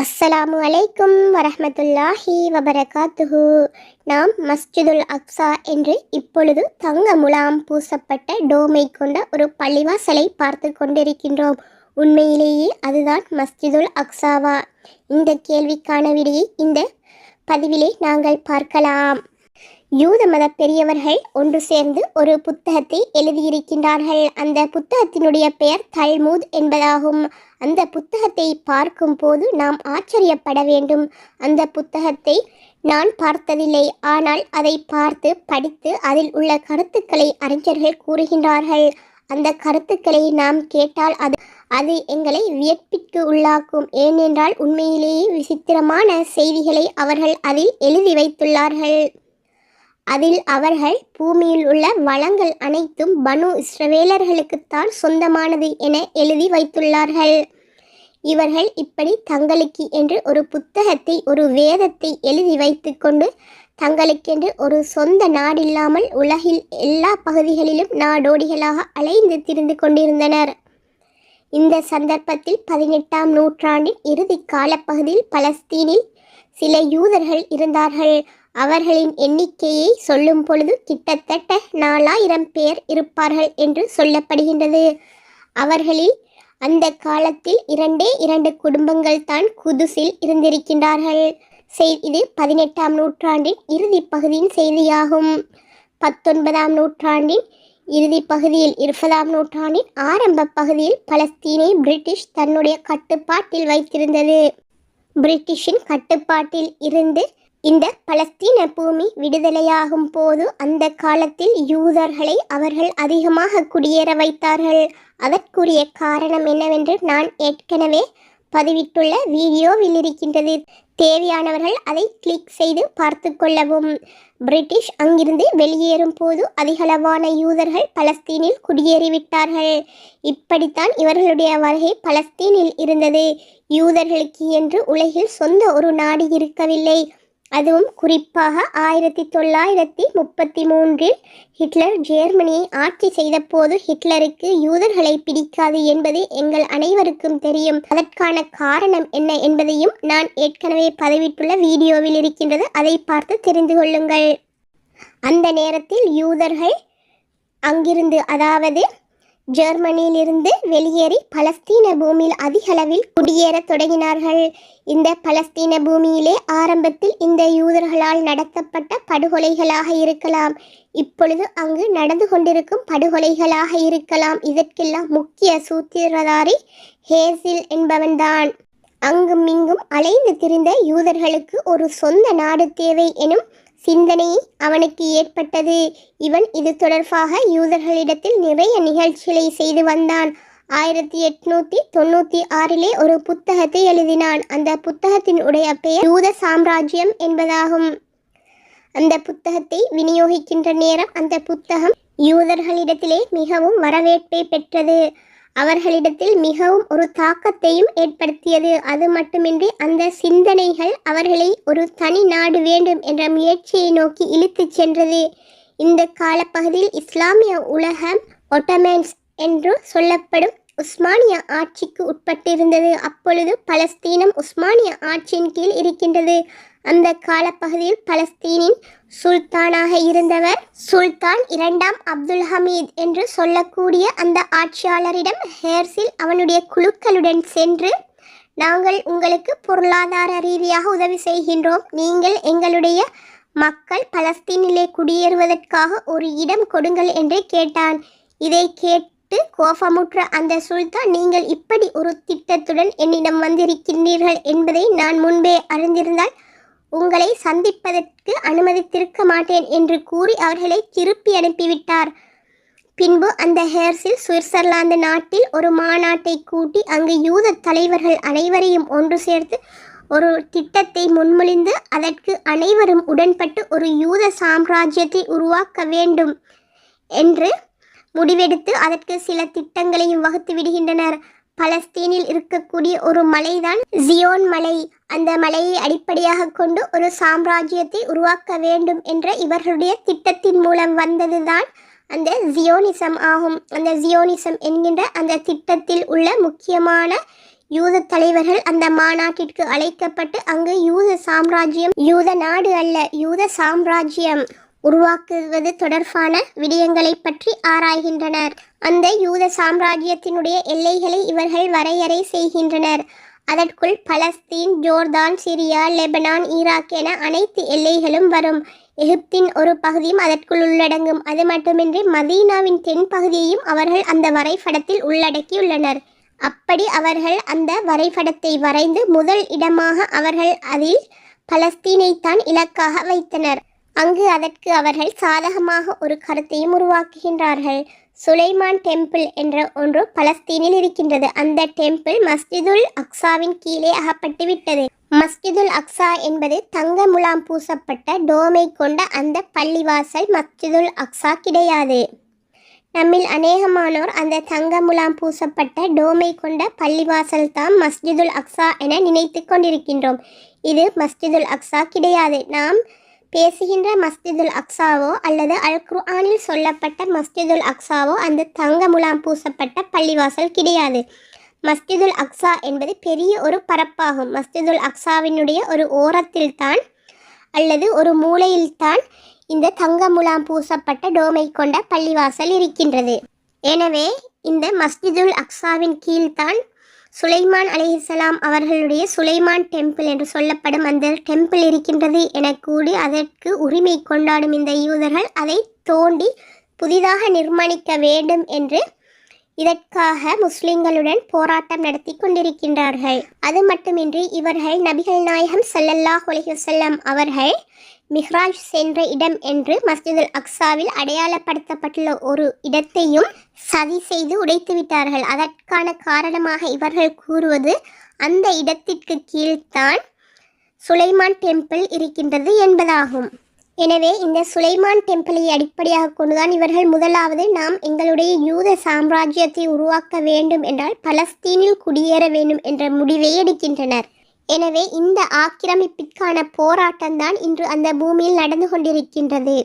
அஸ்ஸலாமு அலைக்கும் வரஹ்மத்துல்லாஹி வபரகாத்துஹு. நாம் மஸ்ஜிதுல் அக்ஸா என்று இப்பொழுது தங்க முலாம் பூசப்பட்ட டோமை கொண்ட ஒரு பள்ளிவாசலை பார்த்து கொண்டிருக்கின்றோம். உண்மையிலேயே அதுதான் மஸ்ஜிதுல் அக்ஸாவா. இந்த கேள்விக்கான விடையை இந்த பதிவிலே நாங்கள் பார்க்கலாம். யூத மத பெரியவர்கள் ஒன்று சேர்ந்து ஒரு புத்தகத்தை எழுதியிருக்கின்றார்கள். அந்த புத்தகத்தினுடைய பெயர் தல்மூத் என்பதாகும். அந்த புத்தகத்தை பார்க்கும் போது நாம் ஆச்சரியப்பட வேண்டும். அந்த புத்தகத்தை நான் பார்த்ததில்லை. ஆனால் அதை பார்த்து படித்து அதில் உள்ள கருத்துக்களை அறிஞர்கள் கூறுகின்றார்கள். அந்த கருத்துக்களை நாம் கேட்டால் அது அது எங்களை வியப்பிற்கு உள்ளாக்கும். ஏனென்றால் உண்மையிலேயே விசித்திரமான செய்திகளை அவர்கள் அதில் எழுதி வைத்துள்ளார்கள். அதில் அவர்கள் பூமியில் உள்ள வளங்கள் அனைத்தும் பனு இஸ்ரவேலர்களுக்குத்தான் சொந்தமானது என எழுதி வைத்துள்ளார்கள். இவர்கள் இப்படி தங்களுக்கு என்று ஒரு புத்தகத்தை ஒரு வேதத்தை எழுதி வைத்துக்கொண்டு தங்களுக்கென்று ஒரு சொந்த நாடில்லாமல் உலகில் எல்லா பகுதிகளிலும் நாடோடிகளாக அலைந்து திரிந்து கொண்டிருந்தனர். இந்த சந்தர்ப்பத்தில் பதினெட்டாம் நூற்றாண்டின் இறுதி காலப்பகுதியில் பலஸ்தீனில் சில யூதர்கள் இருந்தார்கள். அவர்களின் எண்ணிக்கையை சொல்லும் பொழுது கிட்டத்தட்ட நாலாயிரம் பேர் இருப்பார்கள் என்று சொல்லப்படுகின்றது. அவர்களில் அந்த காலத்தில் இரண்டே இரண்டு குடும்பங்கள் தான் குதுசில் இருந்திருக்கின்றார்கள். செய்தி இது பதினெட்டாம் நூற்றாண்டின் இறுதி பகுதியின் செய்தியாகும். பத்தொன்பதாம் நூற்றாண்டின் இறுதி பகுதியில் இருபதாம் நூற்றாண்டின் ஆரம்ப பகுதியில் பலஸ்தீனை பிரிட்டிஷ் தன்னுடைய கட்டுப்பாட்டில் வைத்திருந்தது. பிரிட்டிஷின் கட்டுப்பாட்டில் இருந்து இந்த பலஸ்தீன பூமி விடுதலையாகும் போது அந்த காலத்தில் யூதர்களை அவர்கள் அதிகமாக குடியேற வைத்தார்கள். அதற்குரிய காரணம் என்னவென்று நான் ஏற்கனவே பதிவிட்டுள்ள வீடியோவில் இருக்கின்றது. தேவையானவர்கள் அதை கிளிக் செய்து பார்த்து கொள்ளவும். பிரிட்டிஷ் அங்கிருந்து வெளியேறும் போது அதிகளவான யூதர்கள் பலஸ்தீனில் குடியேறிவிட்டார்கள். இப்படித்தான் இவர்களுடைய வருகை பலஸ்தீனில் இருந்தது. யூதர்களுக்கு என்று உலகில் சொந்த ஒரு நாடு இருக்கவில்லை. அதுவும் குறிப்பாக ஆயிரத்தி தொள்ளாயிரத்தி முப்பத்தி மூன்றில் ஹிட்லர் ஜெர்மனியை ஆட்சி செய்த போது ஹிட்லருக்கு யூதர்களை பிடிக்காது என்பது எங்கள் அனைவருக்கும் தெரியும். அதற்கான காரணம் என்ன என்பதையும் நான் ஏற்கனவே பதிவிட்டுள்ள வீடியோவில் இருக்கின்றது. அதை பார்த்து தெரிந்து கொள்ளுங்கள். அந்த நேரத்தில் யூதர்கள் அங்கிருந்து அதாவது ஜெர்மனியிலிருந்து வெளியேறி பலஸ்தீன பூமியில் அதிக அளவில் குடியேறத் தொடங்கினார்கள். இந்த பலஸ்தீன பூமியிலே ஆரம்பத்தில் இந்த யூதர்களால் நடத்தப்பட்ட படுகொலைகளாக இருக்கலாம். இப்பொழுது அங்கு நடந்து கொண்டிருக்கும் படுகொலைகளாக இருக்கலாம். இதற்கெல்லாம் முக்கிய சூத்திரதாரி ஹேசில் என்பவன்தான். அங்கும் இங்கும் அலைந்து திரிந்த யூதர்களுக்கு ஒரு சொந்த நாடு தேவை எனும் சிந்தனை அவனுக்கு ஏற்பட்டது. இவன் இது தொடர்பாக யூதர்களிடத்தில் நிறைய நிகழ்ச்சிகளை செய்து வந்தான். ஆயிரத்தி எட்நூத்தி தொண்ணூத்தி ஆறிலே ஒரு புத்தகத்தை எழுதினான். அந்த புத்தகத்தின் உடைய பெயர் யூத சாம்ராஜ்யம் என்பதாகும். அந்த புத்தகத்தை விநியோகிக்கின்ற நேரம் அந்த புத்தகம் யூதர்களிடத்திலே மிகவும் வரவேற்பை பெற்றது. அவர்களிடத்தில் மிகவும் ஒரு தாக்கத்தையும் ஏற்படுத்தியது. அது மட்டுமின்றி அந்த சிந்தனைகள் அவர்களை ஒரு தனி நாடு வேண்டும் என்ற முயற்சியை நோக்கி இழுத்துச் சென்றது. இந்த காலப்பகுதியில் இஸ்லாமிய உலகம் ஒட்டமேன்ஸ் என்று சொல்லப்படும் உஸ்மானிய ஆட்சிக்கு உட்பட்டிருந்தது. அப்பொழுது பலஸ்தீனம் உஸ்மானிய ஆட்சியின் கீழ் இருக்கின்றது. அந்த காலப்பகுதியில் பலஸ்தீனின் சுல்தானாக இருந்தவர் சுல்தான் இரண்டாம் அப்துல் ஹமீத் என்று சொல்லக்கூடிய அந்த ஆட்சியாளரிடம் ஹேர்ஸில் அவனுடைய குழுக்களுடன் சென்று நாங்கள் உங்களுக்கு பொருளாதார ரீதியாக உதவி செய்கின்றோம். நீங்கள் எங்களுடைய மக்கள் பலஸ்தீனிலே குடியேறுவதற்காக ஒரு இடம் கொடுங்கள் என்று கேட்டான். இதை கேட்டு கோபமுற்ற அந்த சுல்தான் நீங்கள் இப்படி ஒரு திட்டத்துடன் என்னிடம் வந்திருக்கின்றீர்கள் என்பதை நான் முன்பே அறிந்திருந்தால் உங்களை சந்திப்பதற்கு அனுமதித்திருக்க மாட்டேன் என்று கூறி அவர்களை திருப்பி அனுப்பிவிட்டார். பின்பு அந்த ஹேர்ஸில் சுவிட்சர்லாந்து நாட்டில் ஒரு மாநாட்டை கூட்டி அங்கு யூத தலைவர்கள் அனைவரையும் ஒன்று சேர்த்து ஒரு திட்டத்தை முன்மொழிந்து அதற்கு அனைவரும் உடன்பட்டு ஒரு யூத சாம்ராஜ்யத்தை உருவாக்க வேண்டும் என்று முடிவெடுத்து அதற்கு சில திட்டங்களையும் வகுத்து விடுகின்றனர். பலஸ்தீனில் இருக்கக்கூடிய ஒரு மலைதான் ஜியோன் மலை. அந்த மலையை அடிப்படையாக கொண்டு ஒரு சாம்ராஜ்யத்தை உருவாக்க வேண்டும் என்ற இவர்களுடைய திட்டத்தின் மூலம் வந்ததுதான் அந்த ஜியோனிசம் ஆகும். அந்த ஜியோனிசம் என்கின்ற அந்த திட்டத்தில் உள்ள முக்கியமான யூத தலைவர்கள் அந்த மாநாட்டிற்கு அழைக்கப்பட்டு அங்கு யூத சாம்ராஜ்யம் யூத நாடு அல்ல யூத சாம்ராஜ்யம். உருவாக்குவது தொடர்பான விடயங்களை பற்றி ஆராய்கின்றனர். அந்த யூத சாம்ராஜ்யத்தினுடைய எல்லைகளை இவர்கள் வரையறை செய்கின்றனர். அதற்குள் Palestine Jordan Syria Lebanon Iraq என அனைத்து எல்லைகளும் வரும். எகிப்தின் ஒரு பகுதியும் அதற்குள் உள்ளடங்கும். அது மட்டுமின்றி மதீனாவின் தென் பகுதியையும் அவர்கள் அந்த வரைபடத்தில் உள்ளடக்கியுள்ளனர். அப்படி அவர்கள் அந்த வரைபடத்தை வரைந்து முதல் இடமாக அவர்கள் அதில் பலஸ்தீனைத்தான் இலக்காக வைத்தனர். அங்கு அதற்கு அவர்கள் சாதகமாக ஒரு கருத்தையும் உருவாக்குகின்றார்கள். சுலைமான் டெம்பிள் என்ற ஒன்று பலஸ்தீனில் இருக்கின்றது. அந்த டெம்பிள் மஸ்ஜிதுல் அக்ஸாவின் கீழே அகப்பட்டு விட்டது. மஸ்ஜிதுல் அக்ஸா என்பது தங்க முலாம் பூசப்பட்ட டோமை கொண்ட அந்த பள்ளிவாசல் மஸ்ஜிதுல் அக்ஸா கிடையாது. நம்மில் அநேகமானோர் அந்த தங்க முலாம் பூசப்பட்ட டோமை கொண்ட பள்ளிவாசல் தான் மஸ்ஜிதுல் அக்ஸா என நினைத்து கொண்டிருக்கின்றோம். இது மஸ்ஜிதுல் அக்ஸா கிடையாது. நாம் பேசுகின்ற மஸ்திதுல் அக்ஸாவோ அல்லது அல் குர்ஆனில் சொல்லப்பட்ட மஸ்திதுல் அக்ஸாவோ அந்த தங்க முலாம் பூசப்பட்ட பள்ளிவாசல் கிடையாது. மஸ்ஜிதுல் அக்ஸா என்பது பெரிய ஒரு பரப்பாகும். மஸ்ஜிதுல் அக்ஸாவினுடைய ஒரு ஓரத்தில்தான் அல்லது ஒரு மூலையில்தான் இந்த தங்க முலாம் பூசப்பட்ட டோமை கொண்ட பள்ளிவாசல் இருக்கின்றது. எனவே இந்த மஸ்ஜிதுல் அக்ஸாவின் கீழ்தான் சுலைமான் அலிஹிசலாம் அவர்களுடைய சுலைமான் டெம்பிள் என்று சொல்லப்படும் அந்த டெம்பிள் இருக்கின்றது என கூடி அதற்கு உரிமை கொண்டாடும் இந்த யூதர்கள் அதை தோண்டி புதிதாக நிர்மாணிக்க வேண்டும் என்று இதற்காக முஸ்லிம்களுடன் போராட்டம் நடத்தி கொண்டிருக்கின்றார்கள். அது மட்டுமின்றி இவர்கள் நபிகள் நாயகம் சல்லல்லாஹ் உலகம் அவர்கள் மிஹ்ராஜ் சென்ற இடம் என்று மஸ்ஜிதுல் அக்ஸாவில் அடையாளப்படுத்தப்பட்டுள்ள ஒரு இடத்தையும் சதி செய்து உடைத்துவிட்டார்கள் அதற்கான காரணமாக இவர்கள் கூறுவது அந்த இடத்திற்கு கீழ்தான் சுலைமான் டெம்பிள் இருக்கின்றது என்பதாகும். எனவே இந்த சுலைமான் டெம்பிளை அடிப்படையாக கொண்டுதான் இவர்கள் முதலாவது நாம் எங்களுடைய யூத சாம்ராஜ்யத்தை உருவாக்க வேண்டும் என்றால் பலஸ்தீனில் குடியேற வேண்டும் என்ற முடிவை எடுக்கின்றனர். எனவே இந்த ஆக்கிரமிப்பிற்கான போராட்டம்தான் இன்று அந்த பூமியில் நடந்து கொண்டிருக்கின்றது.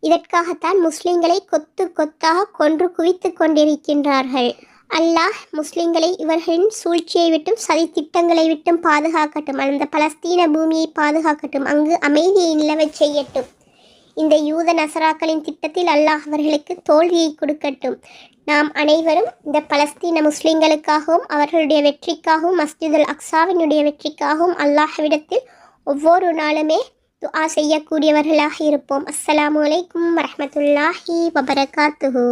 இதற்காகத்தான் முஸ்லிம்களை கொத்து கொத்தாக கொன்று குவித்து கொண்டிருக்கின்றார்கள். அல்லாஹ் முஸ்லிம்களை இவர்களின் சூழ்ச்சியை விட்டும் சதி திட்டங்களை விட்டும் பாதுகாக்கட்டும். அந்த பலஸ்தீன பூமியை பாதுகாக்கட்டும். அங்கு அமைதியை நிலவச் செய்யட்டும். இந்த யூத நசராக்களின் திட்டத்தில் அல்லாஹ் அவர்களுக்கு தோல்வியை கொடுக்கட்டும். நாம் அனைவரும் இந்த பலஸ்தீன முஸ்லிம்களுக்காகவும் அவர்களுடைய வெற்றிக்காகவும் மஸ்ஜிதுல் அக்ஸாவினுடைய வெற்றிக்காகவும் அல்லாஹ்விடத்தில் ஒவ்வொரு நாளுமே துஆ செய்யக்கூடியவர்களாக இருப்போம். அஸ்ஸலாமு அலைக்கும் வரமத்துல்லாஹி வபரகாத்துஹூ.